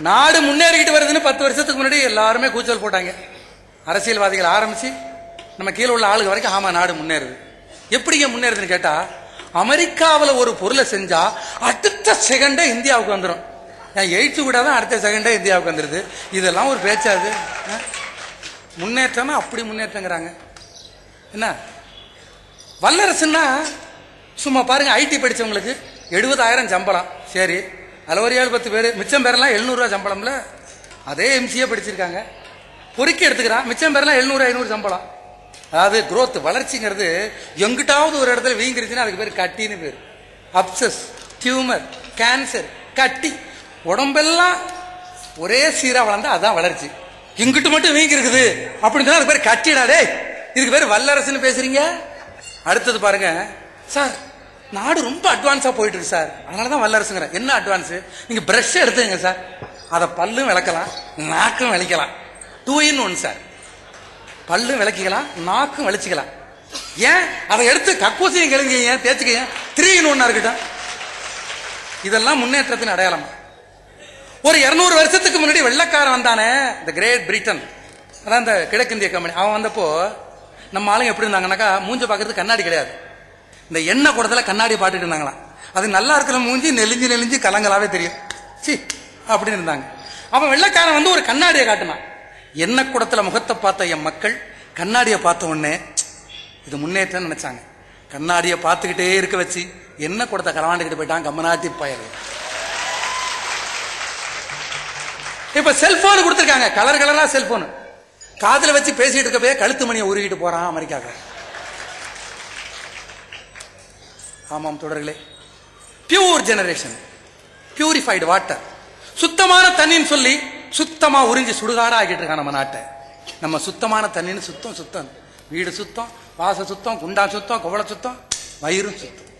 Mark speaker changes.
Speaker 1: நாடு முன்னேறிக்கிட்டு வருதுன்னு பத்து வருஷத்துக்கு முன்னாடி எல்லாருமே கூச்சல் போட்டாங்க. அரசியல்வாதிகள் ஆரம்பிச்சு நம்ம கீழே உள்ள ஆளுங்க வரைக்கும் ஆமா நாடு முன்னேறுது. எப்படிங்க முன்னேறுதுன்னு கேட்டா அமெரிக்காவில் ஒரு பொருளை செஞ்சா அடுத்த செகண்டே இந்தியாவுக்கு வந்துடும் நான் எயித்து கூட தான் அடுத்த செகண்டே இந்தியாவுக்கு வந்துடுது இதெல்லாம் ஒரு பேச்சாது ஆ? முன்னேற்றம்னா அப்படி முன்னேற்றங்கிறாங்க. என்ன? வல்லரசுன்னா சும்மா பாருங்க ஐடி படிச்சவங்களுக்கு எழுபதாயிரம் சம்பளம். சரி அதில் ஒரு ஏழு பத்து பேர். மிச்சம் பேரெல்லாம் எழுநூறுவா சம்பளம்ல. அதே எம்சிஏ படிச்சிருக்காங்க. பொறுக்கி எடுத்துக்கிறான். மிச்சம் பேரெல்லாம் எழுநூறு ஐநூறு சம்பளம். அதாவது குரோத் வளர்ச்சிங்கிறது எங்கிட்டாவது ஒரு இடத்துல வீங்கிருச்சுன்னா அதுக்கு பேர் கட்டின்னு பேர். அப்சஸ் டியூமர் கேன்சர் கட்டி. உடம்பெல்லாம் ஒரே சீராக வளர்ந்தா அதுதான் வளர்ச்சி. இங்கிட்டு மட்டும் வீங்கி இருக்குது அப்படின்னு அதுக்கு பேர் கட்டிடாடே இதுக்கு பேர் வல்லரசுன்னு பேசுறீங்க. அடுத்தது பாருங்க. சார் நாடு ரொம்ப அட்வான்ஸாக போயிட்டு இருக்கு சார் அதனால தான் வல்லரசுங்கிறேன் என்ன அட்வான்ஸு நீங்கள் ப்ரெஷ்ஷை எடுத்துங்க சார் அதை பல்லும் விளக்கலாம் நாக்கும் விளக்கலாம். டூ இன் ஒன் சார் பல்லும் விளக்கிக்கலாம் நாக்கும் விளச்சிக்கலாம். ஏன்? அதை எடுத்து கக்கூசியும் கிழங்கையும் தேய்ச்சிக்க த்ரீ இன் ஒன்னா இருக்கட்டும். இதெல்லாம் முன்னேற்றத்தின் அடையாளமா? ஒரு இருநூறு வருஷத்துக்கு முன்னாடி வெள்ளக்காரன் வந்தானே இந்த கிரேட் பிரிட்டன் அதான் இந்த கிழக்கிந்திய கம்பெனி அவன் வந்தப்போ நம்ம ஆளுங்க எப்படி இருந்தாங்கன்னாக்கா மூஞ்ச பார்க்கறது கண்ணாடி கிடையாது. இந்த எண்ணெய் குடத்துல கண்ணாடி பாட்டுட்டு இருந்தாங்களாம். அது நல்லா இருக்கிற மூஞ்சி நெலிஞ்சு நெலிஞ்சு கலங்களாவே தெரியும். சி அப்படின்னு இருந்தாங்க. அவன் வெள்ளக்காரன் வந்து ஒரு கண்ணாடியை காட்டினான். எண்ணெய் குடத்துல முகத்தை பார்த்த என் மக்கள் கண்ணாடியை பார்த்த உடனே இது முன்னேற்றம் நினைச்சாங்க. கண்ணாடியை பார்த்துக்கிட்டே இருக்க வச்சு என்ன குடத்தை கலவாண்டுக்கிட்டு போயிட்டான் கம்மநாட்டி பயல். இப்ப செல்போன் கொடுத்துருக்காங்க. கலர் கலரா செல்போன். காதுல வச்சு பேசிட்டு இருக்க கழுத்து மணியை உருகிட்டு போறான் அமெரிக்காக்காரன். ஆமாம் தொடர்களே. பியூர் ஜெனரேஷன் பியூரிஃபைடு வாட்டர் சுத்தமான தண்ணின்னு சொல்லி சுத்தமா உறிஞ்சி சுடுகாரா ஆகிட்டு இருக்கான் நம்ம நாட்டை. நம்ம சுத்தமான தண்ணின்னு சுத்தம் சுத்தம். வீடு சுத்தம் வாச சுத்தம் குண்டா சுத்தம் குவளை சுத்தம் வயிறும் சுத்தம்.